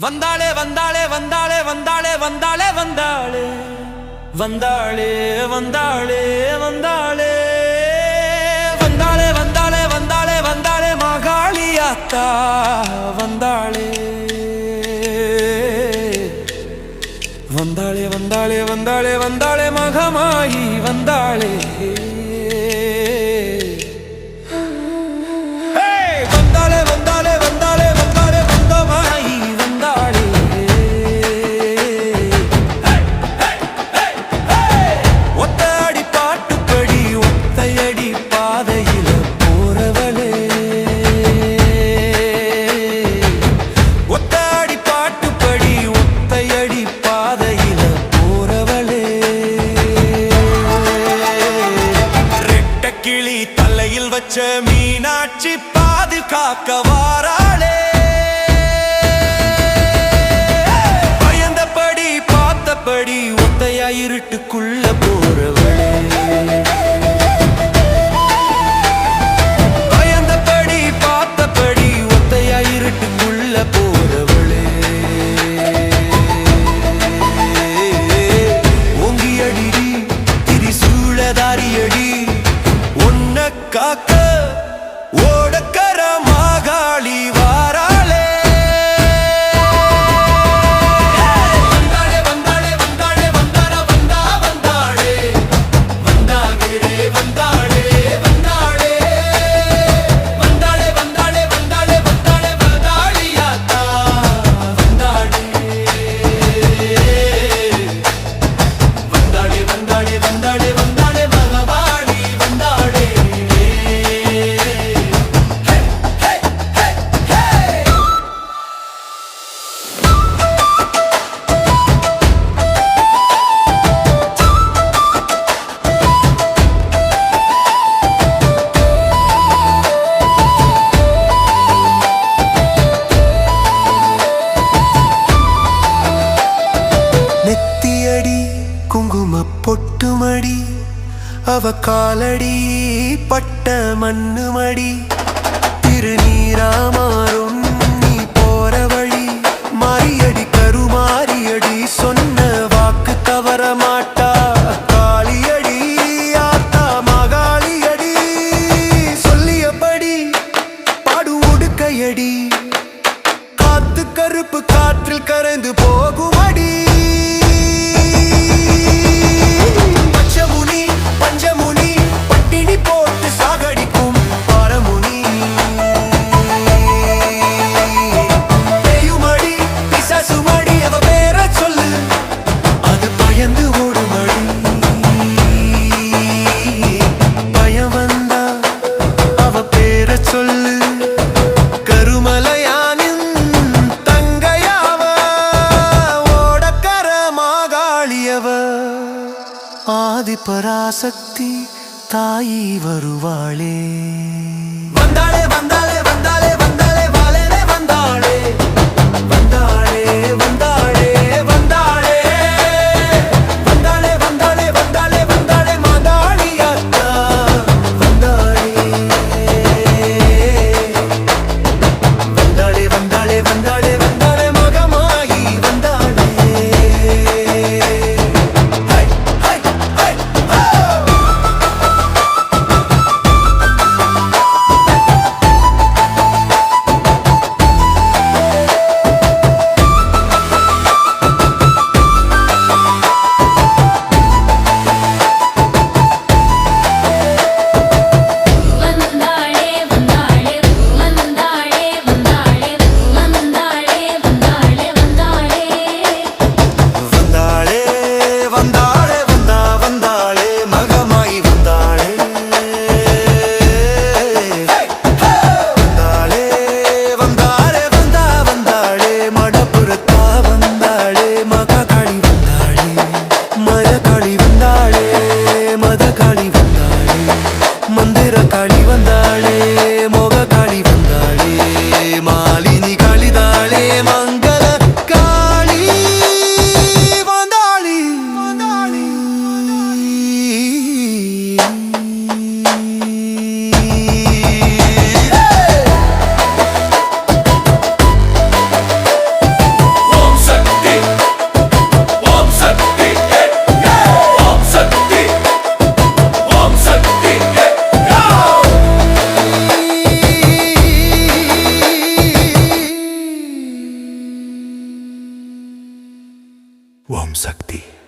வந்தாளே வந்தாளே வந்தாளே வந்தாளே வந்தாளே வந்தாளே வந்தாளே வந்தாளே வந்தாளே வந்தாளே வந்தாளே வந்தாளே வந்தாளே மகாளியாத்தா வந்தாளே வந்தாளே வந்தாளே வந்தாளே வந்தாளே மகமாயி வந்தாளே வச்ச மீனாட்சி பாதுகாக்க வாராளே. பயந்தபடி பார்த்தபடி ஒத்தையா இருட்டு முட்டுமடி அவ காலடி பட்ட மண்ணுமடி. திருநீரா மாறும் ಆದಿ ಪರಾಸಕ್ತಿ ತಾಯಿ ಬರುವಾಳೆ. ಬಂದಾಳೆ ಬಂದ सकती है